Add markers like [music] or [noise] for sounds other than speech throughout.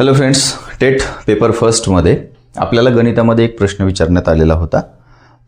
Hello friends TET paper फर्स्टमध्ये आपल्याला गणितामध्ये एक प्रश्न विचारण्यात आलेला होता.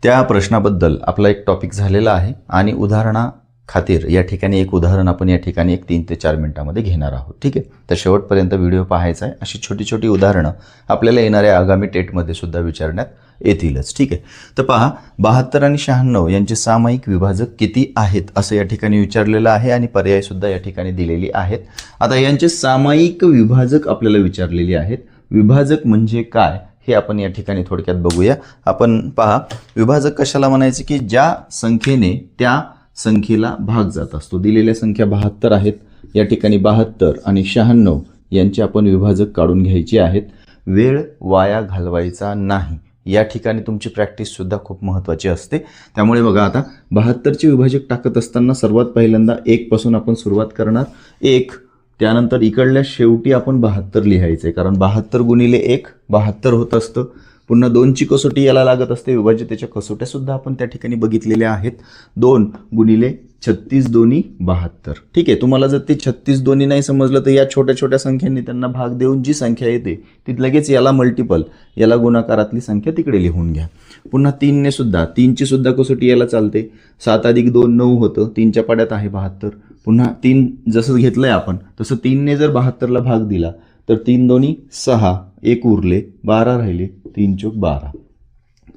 त्या प्रश्नाबद्दल आपला एक टॉपिक झालेला आहे आणि उदाहरणा खातीर या ठिकाणी एक उदाहरण आपण या ठिकाणी एक तीन ते चार मिनिटामध्ये घेणार आहोत. ठीक आहे? तर शेवटपर्यंत व्हिडिओ पाहायचा आहे. अशी छोटी छोटी उदाहरणं आपल्याला येणाऱ्या आगामी टेटमध्ये सुद्धा विचारण्यात येतीलच. ठीक आहे. तर पहा बहात्तर आणि शहाण्णव यांचे सामायिक विभाजक किती आहेत असं या ठिकाणी विचारलेलं आहे आणि पर्यायसुद्धा या ठिकाणी दिलेली आहेत. आता यांचे सामायिक विभाजक आपल्याला विचारलेले आहेत. विभाजक म्हणजे काय हे आपण या ठिकाणी थोडक्यात बघूया. आपण पहा विभाजक कशाला म्हणायचे की ज्या संख्येने त्या संख्येला भाग जात असतो. दिलेल्या संख्या बहात्तर आहेत. या ठिकाणी बहात्तर आणि शहाण्णव यांचे आपण विभाजक काढून घ्यायचे आहेत. वेळ वाया घालवायचा नाही. या ठिकाणी तुमची प्रॅक्टिससुद्धा खूप महत्त्वाची असते. त्यामुळे बघा आता बहात्तरचे विभाजक टाकत असताना सर्वात पहिल्यांदा एकपासून आपण सुरुवात करणार. एक त्यानंतर इकडल्या शेवटी आपण बहात्तर लिहायचं आहे कारण बहात्तर गुणिले एक बहात्तर होत असतं. पुन्हा दोनची कसोटी याला लागत असते. विभाज्यतेच्या कसोट्यासुद्धा आपण त्या ठिकाणी बघितलेल्या आहेत. दोन गुणिले छत्तीस दोन्ही बहात्तर. ठीक आहे तुम्हाला जर ते छत्तीस दोन्ही नाही समजलं तर या छोट्या छोट्या संख्यांनी त्यांना भाग देऊन जी संख्या येते ती लगेच याला मल्टिपल याला गुणाकारातली संख्या तिकडे लिहून घ्या. पुन्हा तीनने सुद्धा तीनची सुद्धा कसोटी याला चालते. सात अधिक दोन नऊ होतं तीनच्या पाड्यात आहे बहात्तर. पुन्हा तीन जसं घेतलं आहे आपण तसं तीनने जर बहात्तरला भाग दिला तर तीन दोन्ही सहा. एक उरले बारा राहिले तीन चोक बारा.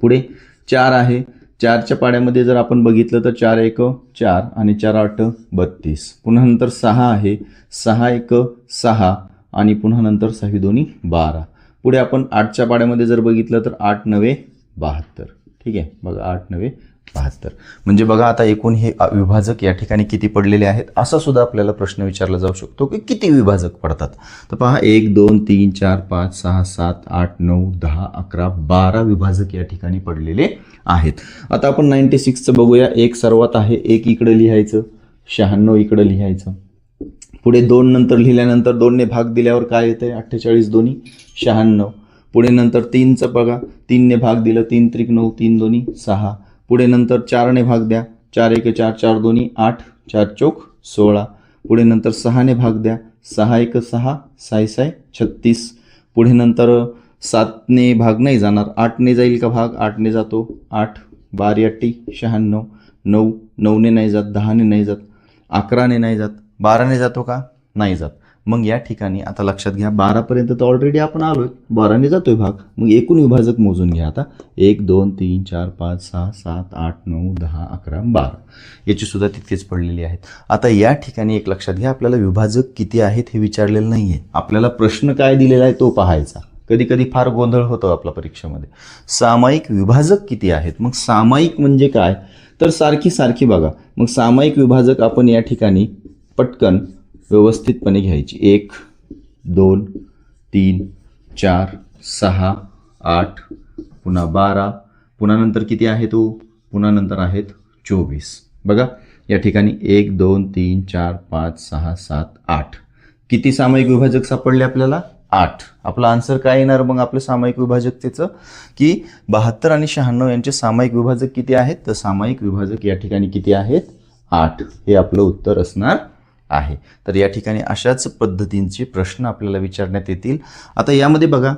पुढे चार आहे. चारच्या पाड्यामध्ये जर आपण बघितलं तर चार एक चार आणि चार आठ बत्तीस. पुन्हा नंतर सहा आहे. सहा एक सहा आणि पुन्हा नंतर सहा दोन्ही बारा. पुढे आपण आठच्या पाड्यामध्ये जर बघितलं तर आठ नवे बहात्तर. ठीक आहे? बघा आठ नवे बहात्तर. म्हणजे बघा आता एकूण हे विभाजक या ठिकाणी किती पडलेले आहेत असा सुद्धा आपल्याला प्रश्न विचारला जाऊ शकतो की किती विभाजक पडतात. तर पहा एक दोन तीन चार पाच सहा सात आठ नऊ दहा अकरा बारा विभाजक या ठिकाणी पडलेले आहेत. आता आपण नाईन्टी सिक्सचं बघूया. एक सर्वात आहे एक इकडं लिहायचं शहाण्णव इकडं लिहायचं. पुढे दोन नंतर लिहिल्यानंतर दोनने भाग दिल्यावर काय येतं आहे अठ्ठेचाळीस दोन्ही शहाण्णव. पुढे नंतर तीनचं बघा तीनने भाग दिलं तीन त्रिक नऊ तीन दोन्ही सहा. पुढे नंतर चारने भाग द्या. चार एक चार चार दोन्ही आठ चार चौक सोळा. पुढे नंतर सहाने भाग द्या. सहा एक सहा साय साय छत्तीस. पुढे नंतर सातने भाग नाही जाणार. आठने जाईल का भाग? आठने जातो. आठ बारी अट्टी शहाण्णव. नऊ नऊने नाही जात. दहाने नाही जात. अकराने नाही जात. बाराने जातो का? नाही जात. मग या ठिकाणी आता लक्षात घ्या बारापर्यंत तर ऑलरेडी आपण आलो आहे बाराने जातोय भाग. मग एकूण विभाजक मोजून घ्या आता. एक दोन तीन चार पाच सहा सात आठ नऊ दहा अकरा बारा. याची सुद्धा तितकेच पडलेली आहेत. आता या ठिकाणी एक लक्षात घ्या आपल्याला विभाजक किती आहेत हे विचारलेलं नाही आहे आपल्याला प्रश्न काय दिलेला आहे तो पाहायचा. कधी कधी फार गोंधळ होतो आपल्या परीक्षेमध्ये. सामायिक विभाजक किती आहेत? मग सामायिक म्हणजे काय? तर सारखी सारखी बघा. मग सामायिक विभाजक आपण या ठिकाणी पटकन व्यवस्थितपणे घ्यायची. एक दोन तीन चार सहा आठ पुन्हा बारा. पुन्हा नंतर किती आहे तो? पुन्हा नंतर आहेत चोवीस. बघा या ठिकाणी एक दोन तीन चार पाच सहा सात आठ. किती सामायिक विभाजक सापडले आपल्याला? आठ. आपला आन्सर काय येणार मग आपलं सामायिक विभाजकतेचं? की बहात्तर आणि शहाण्णव यांचे सामायिक विभाजक किती आहेत? तर सामायिक विभाजक या ठिकाणी किती आहेत? आठ. हे आपलं उत्तर असणार आहे. तर या ठिकाणी अशाच पद्धतींचे प्रश्न आपल्याला विचारण्यात येतील. आता यामध्ये बघा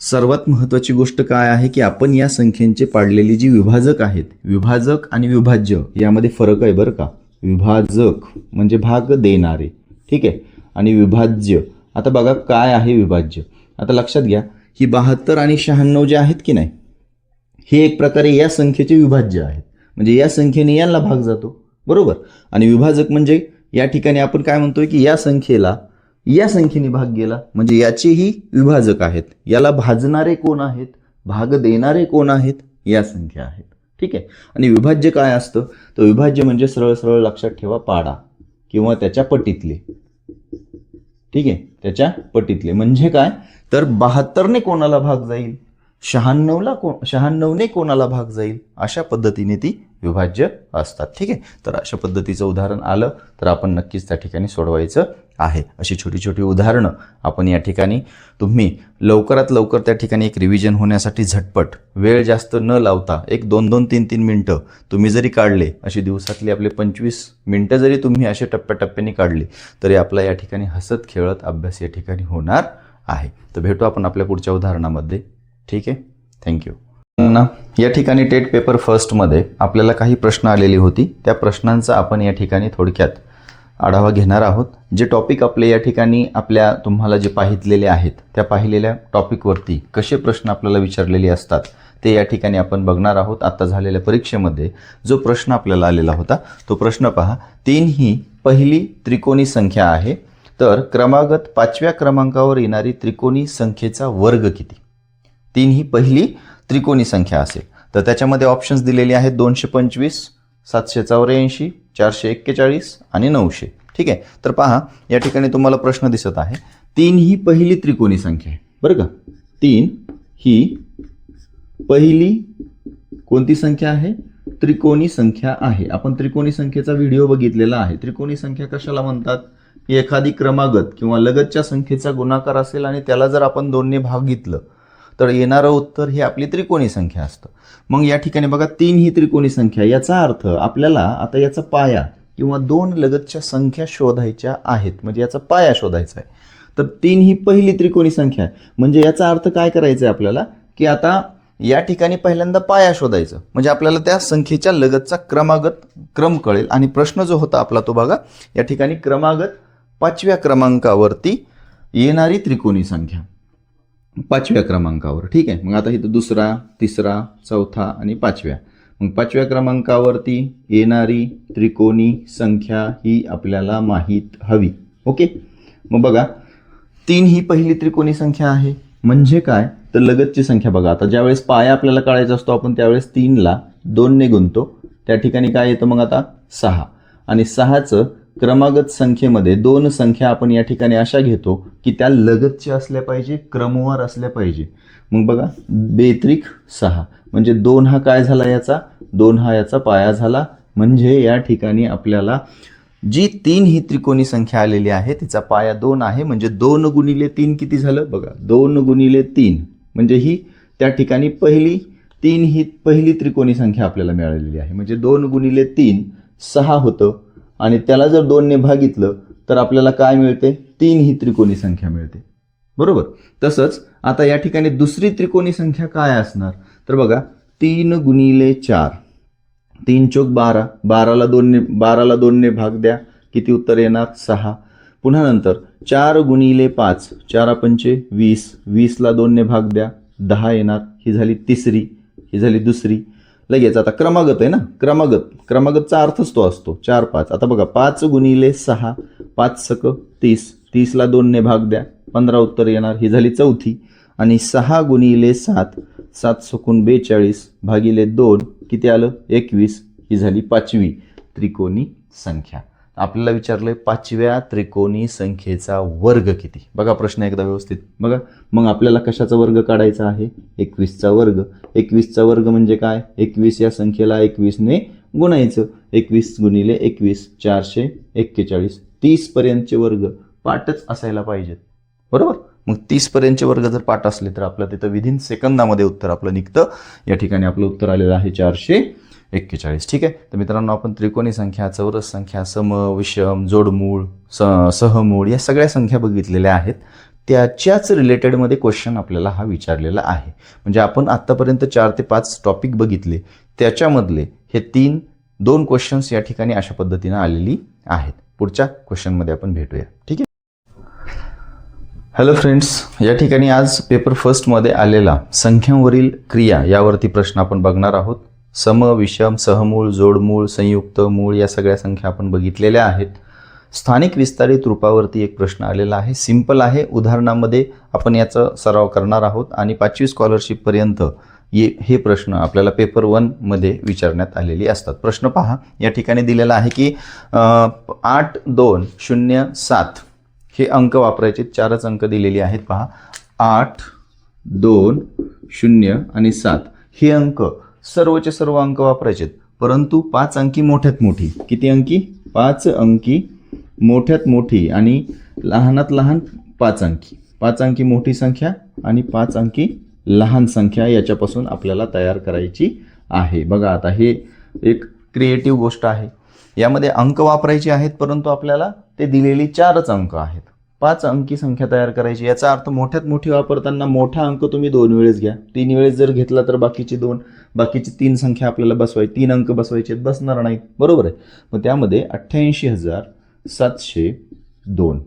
सर्वात महत्त्वाची गोष्ट काय आहे की आपण या संख्येचे पाडलेली जी विभाजक आहेत विभाजक आणि विभाज्य यामध्ये फरक आहे बरं का? विभाजक म्हणजे भाग देणारे ठीक आहे? आणि विभाज्य आता बघा काय आहे विभाज्य. आता लक्षात घ्या ही बहात्तर आणि शहाण्णव जे आहेत की नाही हे एक प्रकारे या संख्येचे विभाज्य आहेत. म्हणजे या संख्येने यांना भाग जातो बरोबर? आणि विभाजक म्हणजे या ठिकाणी आपण काय म्हणतोय की या संख्येला या संख्येने भाग गेला. म्हणजे याचेही विभाजक आहेत. याला भाजणारे कोण आहेत? भाग देणारे कोण आहेत? या संख्या आहेत. ठीक आहे? आणि विभाज्य काय असतं? तर विभाज्य म्हणजे सरळ सरळ लक्षात ठेवा पाडा किंवा त्याच्या पटीतले. ठीक आहे? त्याच्या पटीतले. म्हणजे काय? तर बहात्तरने कोणाला भाग जाईल? शहाण्णवला को शहाण्णवने कोणाला भाग जाईल? अशा पद्धतीने ती विभाज्य असतात. ठीक आहे? तर अशा पद्धतीचं उदाहरण आलं तर आपण नक्कीच त्या ठिकाणी सोडवायचं आहे. अशी छोटी छोटी उदाहरणं आपण या ठिकाणी तुम्ही लवकरात लवकर त्या ठिकाणी एक रिव्हिजन होण्यासाठी झटपट वेळ जास्त न लावता एक दोन दोन तीन तीन मिनटं तुम्ही जरी काढले अशी दिवसातली आपले पंचवीस मिनटं जरी तुम्ही असे टप्प्याटप्प्याने काढले तरी आपला या ठिकाणी हसत खेळत अभ्यास या ठिकाणी होणार आहे. तर भेटू आपण आपल्या पुढच्या उदाहरणामध्ये. ठीक आहे? थँक्यू ना या ठिकाणी टेट पेपर फर्स्टमध्ये आपल्याला काही प्रश्न आलेली होती. त्या प्रश्नांचा आपण या ठिकाणी थोडक्यात आढावा घेणार आहोत. जे टॉपिक आपले या ठिकाणी आपल्या तुम्हाला जे पाहितलेले आहेत त्या पाहिलेल्या टॉपिकवरती कसे प्रश्न आपल्याला विचारलेले असतात ते या ठिकाणी आपण बघणार आहोत. आता झालेल्या परीक्षेमध्ये जो प्रश्न आपल्याला आलेला होता तो प्रश्न पहा. तीन ही पहिली त्रिकोणी संख्या आहे. तर क्रमागत पाचव्या क्रमांकावर येणारी त्रिकोणी संख्येचा वर्ग किती? तीन ही पहिली त्रिकोणी संख्या असेल. तर त्याच्यामध्ये ऑप्शन्स दिलेले आहेत दोनशे पंचवीस सातशे चौऱ्याऐंशी चारशे एक्केचाळीस आणि नऊशे. ठीक आहे? तर पहा या ठिकाणी तुम्हाला प्रश्न दिसत आहे. तीन ही पहिली त्रिकोणी संख्या आहे. बरं का? तीन ही पहिली कोणती संख्या आहे? त्रिकोणी संख्या आहे. आपण त्रिकोणी संख्येचा व्हिडिओ बघितलेला आहे. त्रिकोणी संख्या कशाला म्हणतात? की एखादी क्रमागत किंवा लगतच्या संख्येचा गुणाकार असेल आणि त्याला जर आपण दोनने भाग घेतलं तर येणारं उत्तर ही आपली त्रिकोणी संख्या असतं. मग या ठिकाणी बघा तीन ही त्रिकोणी संख्या याचा अर्थ आपल्याला आता याचा पाया किंवा दोन लगतच्या संख्या शोधायच्या आहेत. म्हणजे याचा पाया शोधायचा आहे. तर तीन ही पहिली त्रिकोणी संख्या आहे. म्हणजे याचा अर्थ काय करायचा आहे आपल्याला? की आता या ठिकाणी पहिल्यांदा पाया शोधायचं. म्हणजे आपल्याला त्या संख्येच्या लगतचा क्रमागत क्रम कळेल. आणि प्रश्न जो होता आपला तो बघा या ठिकाणी क्रमागत पाचव्या क्रमांकावरती येणारी त्रिकोणी संख्या. पाचव्या क्रमांकावर. ठीक आहे? मग आता इथं दुसरा तिसरा चौथा आणि पाचव्या. मग पाचव्या क्रमांकावरती येणारी त्रिकोणी संख्या ही आपल्याला माहीत हवी. ओके? मग बघा तीन ही पहिली त्रिकोणी संख्या आहे. म्हणजे काय? तर लगतची संख्या बघा. आता ज्यावेळेस पाया आपल्याला काढायचा असतो आपण त्यावेळेस तीनला दोनने गुंतो त्या ठिकाणी काय येतं मग आता? सहा. आणि सहाचं क्रमागत संख्येमध्ये दोन संख्या आपण या ठिकाणी अशा घेतो की त्या लगतच्या असल्या पाहिजे क्रमवार असल्या पाहिजे. मग बघा बेत्रिक सहा. म्हणजे दोन हा काय झाला याचा? दोन हा याचा पाया झाला. म्हणजे या ठिकाणी आपल्याला जी तीन ही त्रिकोणी संख्या आलेली आहे तिचा पाया दोन आहे. म्हणजे दोन गुणिले तीन किती झालं? बघा दोन गुणिले तीन. म्हणजे ही त्या ठिकाणी पहिली तीन ही पहिली त्रिकोणी संख्या आपल्याला मिळालेली आहे. म्हणजे दोन गुणिले तीन सहा होतं. आणि त्याला जर दोनने भागितलं तर आपल्याला काय मिळते? तीन ही त्रिकोणी संख्या मिळते. बरोबर? तसंच आता या ठिकाणी दुसरी त्रिकोणी संख्या काय असणार? तर बघा तीन गुणिले चार. तीन चोक बारा. बाराला दोनने बाराला दोनने भाग द्या. किती उत्तर येणार? सहा. पुन्हा नंतर चार गुणिले पाच. चारा पंचे वीस. वीसला दोनने भाग द्या. दहा येणार. ही झाली तिसरी. ही झाली दुसरी. लगेच आता क्रमागत आहे ना? क्रमागत. क्रमागतचा अर्थच तो असतो. चार पाच. आता बघा पाच गुणिले सहा. पाच सक तीस. तीसला दोनने भाग द्या. पंधरा उत्तर येणार. ही झाली चौथी. आणि सहा गुणिले सात. सात सकून बेचाळीस भागिले दोन. किती आलं? एकवीस. ही झाली पाचवी त्रिकोणी संख्या. आपल्याला विचारलंय पाचव्या त्रिकोणी संख्येचा वर्ग किती? बघा प्रश्न एकदा व्यवस्थित. बघा मग आपल्याला कशाचा वर्ग काढायचा आहे? एकवीसचा वर्ग. एकवीसचा वर्ग म्हणजे काय? एकवीस या संख्येला एकवीसने गुणायचं. एकवीस गुणिले एकवीस चारशे एक्केचाळीस. तीसपर्यंतचे वर्ग पाठच असायला पाहिजेत. बरोबर? मग तीसपर्यंतचे वर्ग जर पाठ असले तर आपलं तिथं विधिन सेकंदामध्ये उत्तर आपलं निघतं. या ठिकाणी आपलं उत्तर आलेलं आहे चारशे एक्केचाळीस. ठीक आहे? तर मित्रांनो आपण त्रिकोणी संख्या चौरस संख्या सम विषम जोडमूळ स सहमूळ या सगळ्या संख्या बघितलेल्या आहेत. त्याच्याच रिलेटेडमध्ये क्वेश्चन आपल्याला हा विचारलेला आहे. म्हणजे आपण आत्तापर्यंत चार ते पाच टॉपिक बघितले. त्याच्यामधले हे तीन दोन क्वेश्चन्स या ठिकाणी अशा पद्धतीनं आलेली आहेत. पुढच्या क्वेश्चनमध्ये आपण भेटूया. ठीक आहे? हॅलो फ्रेंड्स या ठिकाणी आज पेपर फर्स्टमध्ये आलेला संख्यांवरील क्रिया यावरती प्रश्न आपण बघणार आहोत. सम विषम सहमूळ जोडमूळ संयुक्त मूळ या सगळ्या संख्या आपण बघितलेल्या आहेत. स्थानिक विस्तारित रूपावरती एक प्रश्न आलेला आहे. सिंपल आहे. उदाहरणामध्ये आपण याचा सराव करणार आहोत आणि पाचवी स्कॉलरशिपपर्यंत ये हे प्रश्न आपल्याला पेपर वनमध्ये विचारण्यात आलेली असतात. प्रश्न पहा. या ठिकाणी दिलेला आहे की आठ दोन शून्य सात हे अंक वापरायचे. चारच अंक दिलेली आहेत पहा. आठ दोन शून्य आणि सात हे अंक सर्वचे सर्व अंक वापरायचे परंतु पाच अंकी मोठ्यात मोठी. किती अंकी? पाच अंकी मोठ्यात मोठी आणि लहानात लहान पाच अंकी. पाच अंकी मोठी संख्या आणि पाच अंकी लहान संख्या याच्यापासून आपल्याला तयार करायची आहे. बघा आता हे एक क्रिएटिव्ह गोष्ट आहे. यामध्ये अंक वापरायचे आहेत परंतु आपल्याला ते दिलेली चारच अंक आहेत. पाच अंकी संख्या तयार करायची. याचा अर्थ मोठ्यात मोठी वापरताना मोठा अंक तुम्ही दोन वेळेस घ्या. तीन वेळेस जर घेतला तर बाकीचे दोन बाकीची तीन संख्या आपल्याला बसवायची. तीन अंक बसवायचे बसणार नाहीत. बरोबर आहे? मग त्यामध्ये अठ्ठ्याऐंशी हजार सातशे दोन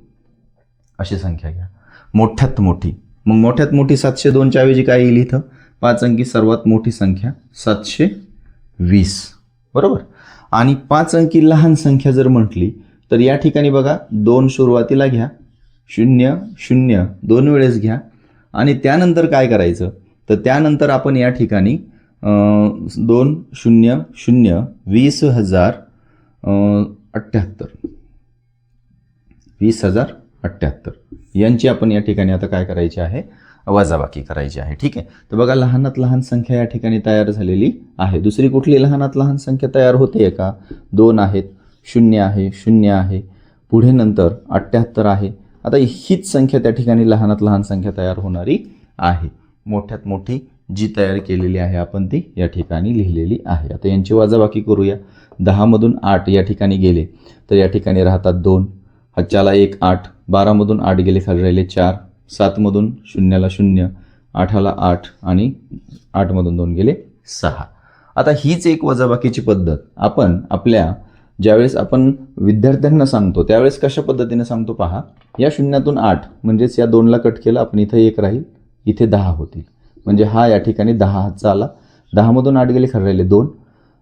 अशी संख्या घ्या. मोठ्यात मोठी. मग मोठ्यात मोठी सातशे दोनच्या ऐवजी काय येईल इथं? पाच अंकी सर्वात मोठी संख्या सातशे वीस. बरोबर? आणि पाच अंकी लहान संख्या जर म्हटली तर या ठिकाणी बघा दोन सुरुवातीला घ्या. शून्य शून्य. दोन वेळेस घ्या. आणि त्यानंतर काय करायचं? तर त्यानंतर आपण या ठिकाणी दोन शून्य शून्य वीस हजार अठ्ठ्याहत्तर वीस हजार अठ्ठ्याहत्तर यांची आपण या ठिकाणी आता काय करायची आहे? वजाबाकी करायची आहे. ठीक आहे? तर बघा लहानात लहान संख्या या ठिकाणी तयार झालेली आहे. दुसरी कुठली लहानात लहान संख्या तयार होते का? दोन आहेत. शून्य आहे शून्य आहे. पुढे नंतर अठ्ठ्याहत्तर आहे. आता हीच संख्या त्या ठिकाणी लहानात लहान संख्या तयार होणारी आहे. मोठ्यात मोठी जी तयार केलेली आहे आपण ती या ठिकाणी लिहिलेली आहे. आता यांची वजाबाकी करूया. दहामधून आठ या ठिकाणी गेले तर या ठिकाणी राहतात दोन. हच्च्याला एक आठ बारामधून आठ गेले खाली राहिले चार. सातमधून शून्याला शून्य आठाला आठ आणि आठमधून दोन गेले सहा. आता हीच एक वजाबाकीची पद्धत. आपण आपल्या ज्यावेळेस आपण विद्यार्थ्यांना सांगतो त्यावेळेस कशा पद्धतीने सांगतो पहा. या शून्यातून आठ म्हणजेच या दोनला कट केलं आपण इथं एक राहील इथे दहा होतील. म्हणजे हा या ठिकाणी दहा हातचा आला. दहामधून आठ गेले खरं राहिले दोन.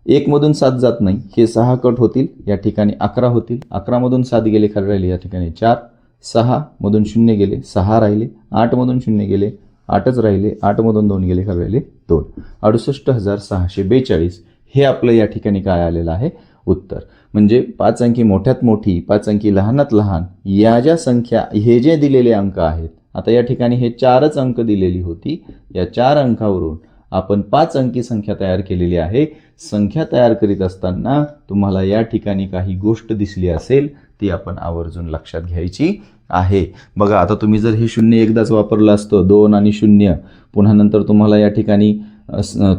एकमधून सात जात नाही हे सहा कट होतील या ठिकाणी अकरा होतील. अकरामधून सात गेले खरं राहिले या ठिकाणी चार. सहामधून शून्य गेले सहा राहिले. आठमधून शून्य गेले आठच राहिले. आठमधून दोन गेले खरं राहिले दोन. अडुसष्ट हजार सहाशे बेचाळीस. हे आपलं या ठिकाणी काय आलेलं आहे? उत्तर. म्हणजे पाच अंकी मोठ्यात मोठी पाच अंकी लहानात लहान या ज्या संख्या हे जे दिलेले अंक आहेत आता या ठिकाणी हे चारच अंक दिलेली होती या चार अंकावरून आपण पाच अंकी संख्या तयार केलेली आहे. संख्या तयार करीत असताना तुम्हाला या ठिकाणी काही गोष्ट दिसली असेल ती आपण आवर्जून लक्षात घ्यायची आहे. बघा आता तुम्ही जर हे शून्य एकदाच वापरलं असतं दोन आणि शून्य पुन्हा नंतर तुम्हाला या ठिकाणी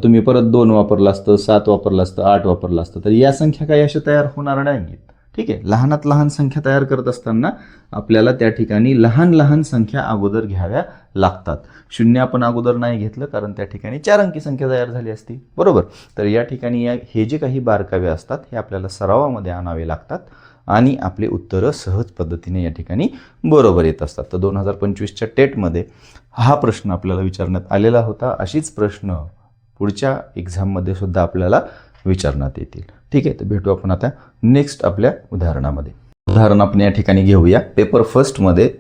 तुम्ही परत दोन वापरलं असतं सात वापरलं असतं आठ वापरलं असतं. तर या संख्या काही अशा तयार होणार नाहीत ठीक आहे? लहानात लहान संख्या तयार करत असताना आपल्याला त्या ठिकाणी लहान लहान संख्या अगोदर घ्याव्या लागतात. शून्य आपण अगोदर नाही घेतलं कारण त्या ठिकाणी चार अंकी संख्या तयार झाली असती. बरोबर? तर या ठिकाणी या हे जे काही बारकावे असतात हे आपल्याला सरावामध्ये आणावे लागतात आणि आपले उत्तरं सहज पद्धतीने या ठिकाणी बरोबर येत असतात. तर दोन हजार पंचवीसच्या टेटमध्ये हा प्रश्न आपल्याला विचारण्यात आलेला होता. अशीच प्रश्न पुढच्या एक्झाममध्ये सुद्धा आपल्याला विचारण्यात येतील. ठीक आहे तर भेटू आपण आता नेक्स्ट आपल्या उदाहरणामध्ये. उदाहरण आपण या ठिकाणी घेऊया. पेपर फर्स्टमध्ये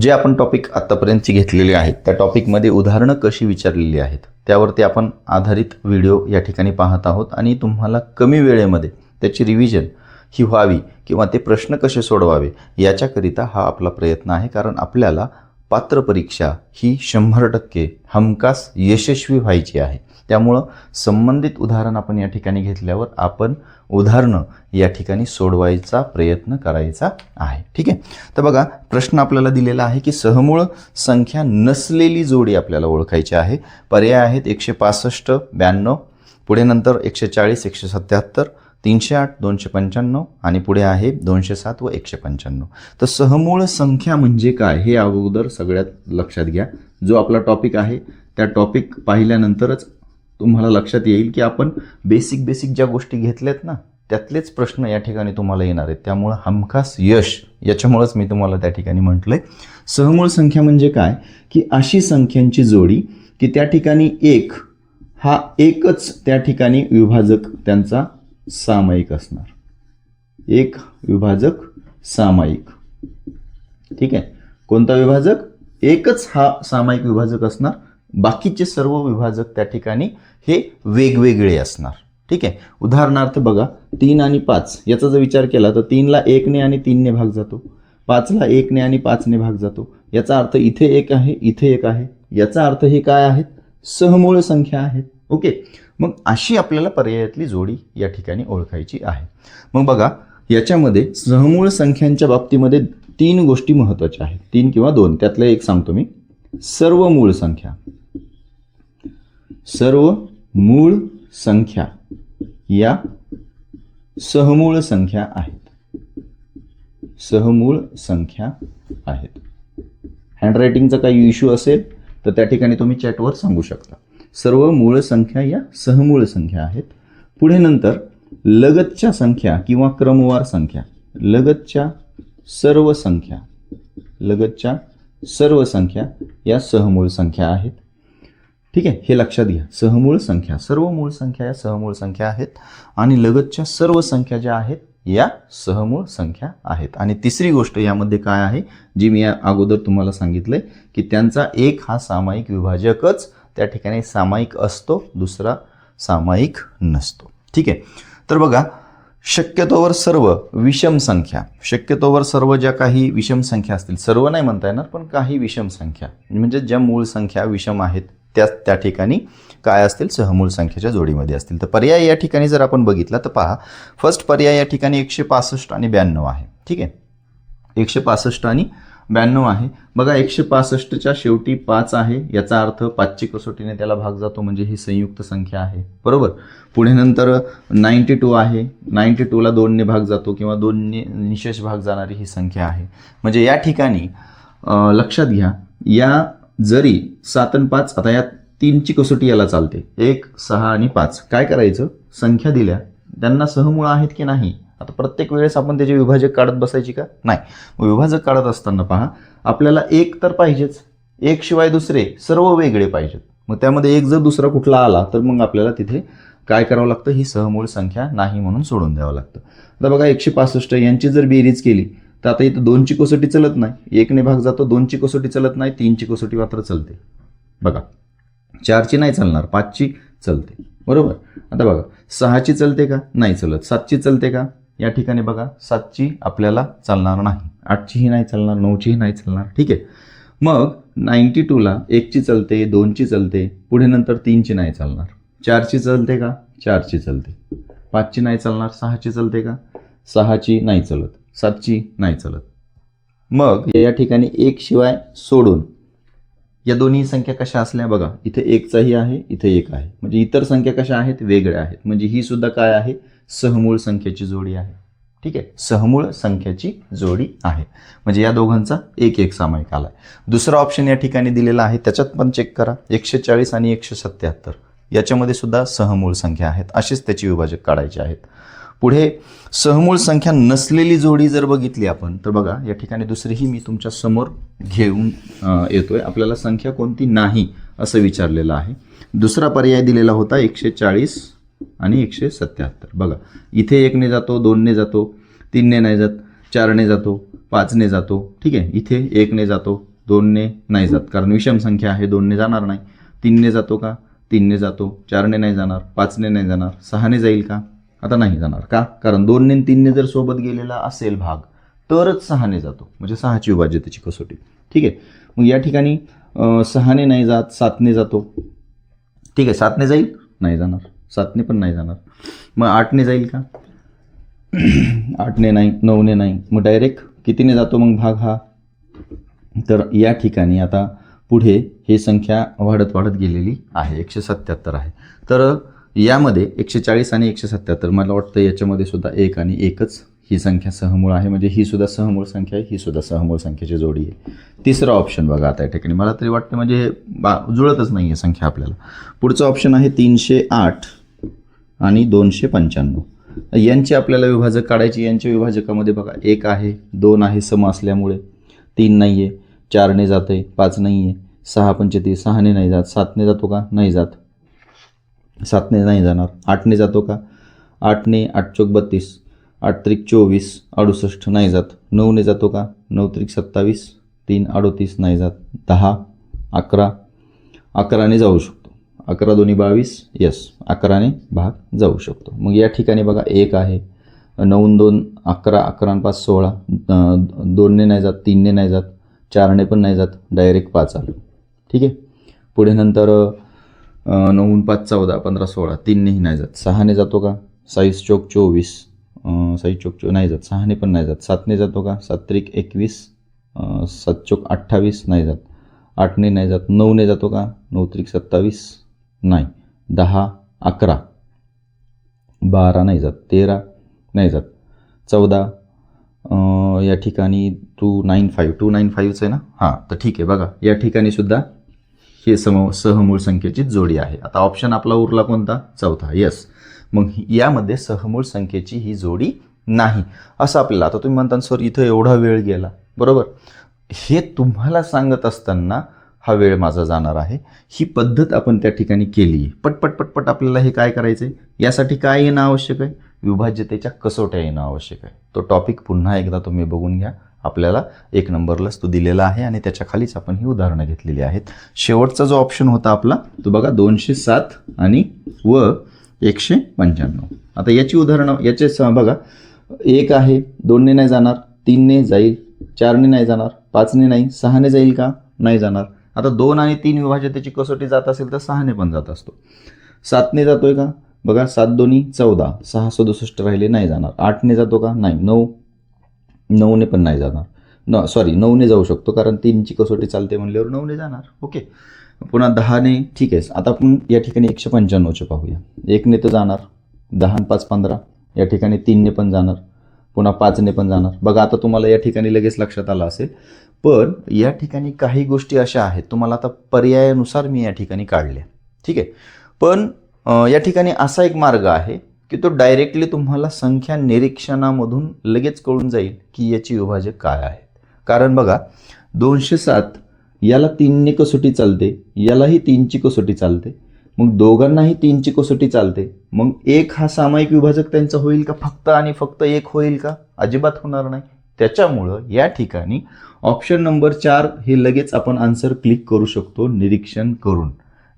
जे आपण टॉपिक आत्तापर्यंतची घेतलेले आहेत त्या टॉपिकमध्ये उदाहरणं कशी विचारलेली आहेत त्यावरती आपण आधारित व्हिडिओ या ठिकाणी पाहत आहोत आणि तुम्हाला कमी वेळेमध्ये त्याची रिव्हिजन ही व्हावी किंवा ते प्रश्न कसे सोडवावे याच्याकरिता हा आपला प्रयत्न आहे. कारण आपल्याला पात्र परीक्षा ही शंभर टक्के हमखास यशस्वी व्हायची आहे. त्यामुळं संबंधित उदाहरण आपण या ठिकाणी घेतल्यावर आपण उदाहरणं या ठिकाणी सोडवायचा प्रयत्न करायचा आहे. ठीक आहे? तर बघा प्रश्न आपल्याला दिलेला आहे की सहमूळ संख्या नसलेली जोडी आपल्याला ओळखायची आहे. पर्याय आहेत एकशे पासष्ट ब्याण्णव पुढे नंतर एकशे चाळीस एकशे सत्याहत्तर तीनशे आठ दोनशे पंच्याण्णव आणि पुढे आहे दोनशे सात व एकशे पंच्याण्णव. तर सहमूळ संख्या म्हणजे काय हे अगोदर सगळ्यात लक्षात घ्या. जो आपला टॉपिक आहे त्या टॉपिक पाहिल्यानंतरच तुम्हाला लक्षात येईल की आपण बेसिक बेसिक ज्या गोष्टी घेतल्यात ना त्यातलेच प्रश्न या ठिकाणी तुम्हाला येणार आहेत. त्यामुळं हमखास यश याच्यामुळंच मी तुम्हाला त्या ठिकाणी म्हटलंय. सहमूळ संख्या म्हणजे काय? की अशी संख्यांची जोडी की त्या ठिकाणी एक हा एकच त्या ठिकाणी विभाजक त्यांचा सामायिक असणार. एक विभाजक सामायिक. ठीक आहे? कोणता विभाजक? एकच हा सामायिक विभाजक असणार. बाकीचे सर्व विभाजक त्या ठिकाणी हे वेगवेगळे असणार. ठीक आहे? उदाहरणार्थ बघा तीन आणि पाच याचा जर विचार केला तर तीनला एकने आणि तीनने भाग जातो. पाचला एकने आणि पाचने भाग जातो. याचा अर्थ इथे एक आहे इथे एक आहे. याचा अर्थ हे काय आहेत? सहमूळ संख्या आहेत. ओके? मग अशी आपल्याला पर्यायातली जोडी या ठिकाणी ओळखायची आहे. मग बघा याच्यामध्ये सहमूळ संख्यांच्या बाबतीमध्ये तीन गोष्टी महत्त्वाच्या आहेत. तीन किंवा दोन त्यातलं एक सांगतो मी. सर्व मूळ संख्या. सर्व मूळ संख्या या सहमूळ संख्या आहेत. सहमूळ संख्या आहेत. हँडरायटिंगचा काही इश्यू असेल तर त्या ठिकाणी तुम्ही चॅटवर सांगू शकता. सर्व मूळ संख्या या सहमूळ संख्या आहेत. पुढे नंतर लगतच्या संख्या किंवा क्रमवार संख्या. लगतच्या सर्व संख्या. लगतच्या सर्व संख्या या सहमूळ संख्या आहेत. ठीक आहे? हे लक्षात घ्या. सहमूळ संख्या. सर्व मूळ संख्या या सहमूळ संख्या आहेत आणि लगतच्या सर्व संख्या ज्या आहेत या सहमूळ संख्या आहेत. आणि तिसरी गोष्ट यामध्ये काय आहे? जी मी या अगोदर तुम्हाला सांगितलंय की त्यांचा एक हा सामायिक विभाजकच त्या ठिकाणी सामायिक असतो दुसरा सामायिक नसतो. ठीक आहे? तर बघा शक्यतोवर सर्व विषम संख्या. शक्यतोवर सर्व ज्या काही विषम संख्या असतील सर्व नाही म्हणता येणार पण काही विषम संख्या. म्हणजे ज्या मूळ संख्या विषम आहेत त्या त्या ठिकाणी काय असतील? सहमूल संख्येच्या जोडीमध्ये असतील. तर पर्याय या ठिकाणी जर आपण बघितला तर पहा फर्स्ट पर्याय या ठिकाणी एकशे पासष्ट आणि ब्याण्णव आहे. ठीक आहे? एकशे पासष्ट आणि ब्याण्णव आहे. बघा एकशे पासष्टच्या शेवटी पाच आहे. याचा अर्थ पाचची कसोटीने त्याला भाग जातो म्हणजे ही संयुक्त संख्या आहे. बरोबर? पुढे नंतर नाईंटी टू आहे. नाईंटी टूला दोनने भाग जातो किंवा दोनने निशेष भाग जाणारी ही संख्या आहे. म्हणजे या ठिकाणी लक्षात घ्या या जरी सात आणि पाच आता या तीनची कसोटी याला चालते. एक सहा आणि पाच. काय करायचं? संख्या दिल्या. त्यांना सहमूळ आहेत की नाही? आता प्रत्येक वेळेस आपण त्याचे विभाजक काढत बसायची का? नाही. मग विभाजक काढत असताना पहा आपल्याला एक तर पाहिजेच. एक शिवाय दुसरे सर्व वेगळे पाहिजेत. मग त्यामध्ये एक जर दुसरा कुठला आला तर मग आपल्याला तिथे काय करावं लागतं? ही सहमूळ संख्या नाही म्हणून सोडून द्यावं लागतं. आता बघा एकशे पासष्ट यांची जर बेरीज केली तर आता इथं दोनची कसोटी चलत नाही. एकने भाग जातो दोनची कसोटी चलत नाही तीनची कसोटी मात्र चलते. बघा चारची नाही चालणार पाचची चलते. बरोबर? आता बघा सहाची चलते का? नाही चलत. सातची चलते का? या ठिकाणी बघा सातची आपल्याला चालणार नाही. आठचीही नाही चालणार नऊचीही नाही चालणार. ठीक आहे? मग नाईन्टी टूला एकची चलते दोनची चलते पुढे नंतर तीनची नाही चालणार. चारची चलते का? चारची चलते. पाचची नाही चालणार सहाची चलते का? सहाची नाही चलत. सातची? नाही चलत. मग? या ठिकाणी एक शिवाय सोडून या दोन्ही संख्या कशा असल्या बघा इथे एकचाही आहे इथे एक आहे. म्हणजे इतर संख्या कशा आहेत? वेगळ्या आहेत. म्हणजे ही सुद्धा काय आहे? सहमूळ संख्येची जोडी आहे. ठीक आहे? सहमूळ संख्येची जोडी आहे. म्हणजे या दोघांचा एक एक सामायिक आला दुसरा ऑप्शन या ठिकाणी दिलेला आहे त्याच्यात पण चेक करा. एकशे चाळीस आणि एकशे सत्याहत्तर याच्यामध्ये सुद्धा सहमूळ संख्या आहेत. असेच त्याची विभाजक काढायचे आहेत. पुढे सहमूळ संख्या नसलेली जोडी जर बघितली आपण तर बघा या ठिकाणी दुसरीही मी तुमच्यासमोर घेऊन येतो येतोय. आपल्याला संख्या कोणती नाही असं विचारलेलं आहे. दुसरा पर्याय दिलेला होता एकशे चाळीस आणि एकशे सत्याहत्तर. बघा इथे एकने जातो दोनने जातो तीनने नाही जात चारने जातो पाचने जातो ठीक आहे? इथे एकने जातो दोनने नाही जात. कारण विषम संख्या आहे दोनने जाणार नाही. तीनने जातो का? तीनने जातो चारने नाही जाणार पाचने नाही जाणार सहाने जाईल का? आता नाही जाणार. का? कारण दोनने तीनने जर सोबत गेलेला असेल भाग तरच सहाने जातो. म्हणजे सहाची विभाज्यतेची कसोटी. ठीक आहे? मग या ठिकाणी सहाने नाही जात सातने जातो. ठीक आहे? सातने जाईल नाही जाणार. सातने पण नाही जाणार. मग आठने जाईल का? [clears throat] आठने नाही नऊने नाही. मग डायरेक्ट कितीने जातो मग भाग हा? तर या ठिकाणी आता पुढे ही संख्या वाढत वाढत गेलेली आहे. एकशे सत्याहत्तर आहे. तर यामध्ये एकशे चाळीस आणि एकशे सत्याहत्तर मला वाटतं याच्यामध्ये सुद्धा एक आणि एकच ही संख्या सहमूळ आहे. म्हणजे ही सुद्धा सहमूळ संख्या आहे ही सुद्धा सहमूळ संख्येची जोडी आहे. तिसरा ऑप्शन बघा आता या ठिकाणी. मला तरी वाटतं म्हणजे बा जुळतच नाही आहे संख्या आपल्याला. पुढचं ऑप्शन आहे तीनशे आठ आणि दोनशे पंच्याण्णव यांची आपल्याला विभाजक काढायची यांच्या विभाजकामध्ये बघा एक आहे दोन आहे सम असल्यामुळे तीन नाही आहे चारने जात आहे पाच नाही आहे सहा पंचेतीस सहाने नाही जात सातने जातो का? नाही जात. सातने नाही जाणार. आठने जातो का? आठने आठ चौक बत्तीस आठ त्रिक चोवीस अडुसष्ट नाही जात. नऊने जातो का? नऊ त्रिक सत्तावीस तीन अडोतीस नाही जात. दहा अकरा अकराने जाऊ शकतो. अकरा दोन्ही बावीस यस अकराने भाग जाऊ शकतो. मग या ठिकाणी बघा एक आहे. नऊन दोन अकरा अकरा पाच सोळा. दोनने नाही जात तीनने नाही जात चारने पण नाही जात डायरेक्ट पाच आलं. ठीक आहे? पुढे नंतर नऊन पाच चौदा पंधरा सोळा तीननेही नाही जात. सहाने जातो का? साईज चौक चोवीस अं, साईज चौक चो नाही जात. सहाने पण नाही जात. सातने जातो का? सात त्रिक एकवीस सात चौक अठ्ठावीस नाही जात. आठने नाही जात. नऊने जातो का? नऊ त्रिक सत्तावीस नाही. दहा अकरा. बारा नाही जात. तेरा नाही जात. चौदा या ठिकाणी two nine five two nine फाईव्हचं आहे ना? हां तर ठीक आहे. बघा या ठिकाणी सुद्धा हे सम सहमूळ संख्येची जोडी आहे. आता ऑप्शन आपला उरला कोणता? चौथा. येस मग यामध्ये सहमूळ संख्येची ही जोडी नाही. असं आपल्याला आता तुम्ही म्हणता सर इथं एवढा वेळ गेला. बरोबर? हे तुम्हाला सांगत असताना हा वेळ माझा जाणार आहे. ही पद्धत आपण त्या ठिकाणी केली आहे. पटपट पटपट आपल्याला हे काय करायचं आहे यासाठी काय येणं आवश्यक आहे? विभाज्यतेच्या कसोट्या येणं आवश्यक आहे. तो टॉपिक पुन्हा एकदा तुम्ही बघून घ्या. आपल्याला एक नंबरलाच तो दिलेला आहे आणि त्याच्या खालीच आपण ही उदाहरणं घेतलेली आहेत. शेवटचा जो ऑप्शन होता आपला तो बघा दोनशे सात आणि व एकशे पंच्याण्णव. आता याची उदाहरणं याचे बघा एक आहे दोनने नाही जाणार तीनने जाईल चारने नाही जाणार पाचने नाही सहाने जाईल का? नाही जाणार. आता दोन आणि तीन विभाज्यतेची कसोटी जात असेल तर सहाने पण जात असतो. सातने जातोय का? बघा सात दोन्ही चौदा. सहा सदुसष्ट राहिले नाही जाणार. आठने जातो का? नाही. नऊ. नऊने पण नाही जाणार. न सॉरी नऊने जाऊ शकतो कारण तीनची कसोटी चालते म्हणल्यावर नऊने जाणार. ओके पुन्हा दहाने ठीक आहे. आता आपण या ठिकाणी एकशे पंच्याण्णवचे पाहूया. एकने तर जाणार. दहा पाच पंधरा. या ठिकाणी तीनने पण जाणार. पुन्हा पाचने पण जाणार. बघा आता तुम्हाला या ठिकाणी लगेच लक्षात आलं असेल. पण या ठिकाणी काही गोष्टी अशा आहेत. तुम्हाला आता पर्यायानुसार मी या ठिकाणी काढल्या. ठीक आहे. पण या ठिकाणी असा एक मार्ग आहे की तो डायरेक्टली तुम्हाला संख्या निरीक्षणामधून लगेच कळून जाईल की याची विभाजक काय आहेत. कारण बघा दोनशे सात याला तीनने कसोटी चालते यालाही तीनची कसोटी चालते मग दोघांनाही तीनची कसोटी चालते मग एक हा सामायिक विभाजक त्यांचा होईल का? फक्त आणि फक्त एक होईल का? अजिबात होणार नाही. त्याच्यामुळं या ठिकाणी ऑप्शन नंबर चार हे लगेच आपण आन्सर क्लिक करू शकतो निरीक्षण करून.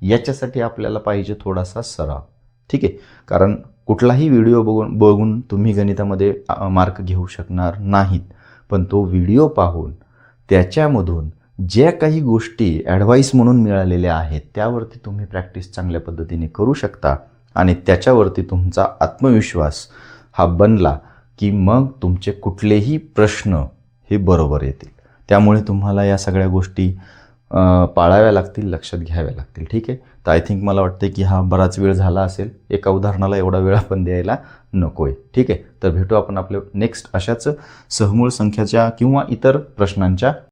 याच्यासाठी आपल्याला पाहिजे थोडासा सराव. ठीक आहे. कारण कुठलाही व्हिडिओ बघून बघून तुम्ही गणितामध्ये मार्क घेऊ शकणार नाहीत. पण तो व्हिडिओ पाहून त्याच्यामधून ज्या काही गोष्टी ॲडवाईस म्हणून मिळालेल्या आहेत त्यावरती तुम्ही प्रॅक्टिस चांगल्या पद्धतीने करू शकता आणि त्याच्यावरती तुमचा आत्मविश्वास हा बनला की मग तुमचे कुठलेही प्रश्न हे बरोबर येतील. त्यामुळे तुम्हाला या सगळ्या गोष्टी पाळाव्या लागतील लक्षात घ्याव्या लागतील. ठीक आहे? तर आय थिंक मला वाटते की हा बराच वेळ झाला असेल. एका उदाहरणाला एवढा वेळ आपण द्यायला नको आहे ठीक आहे? तर भेटू आपण आपल्या नेक्स्ट अशाच सहमूळ संख्याच्या किंवा इतर प्रश्नांच्या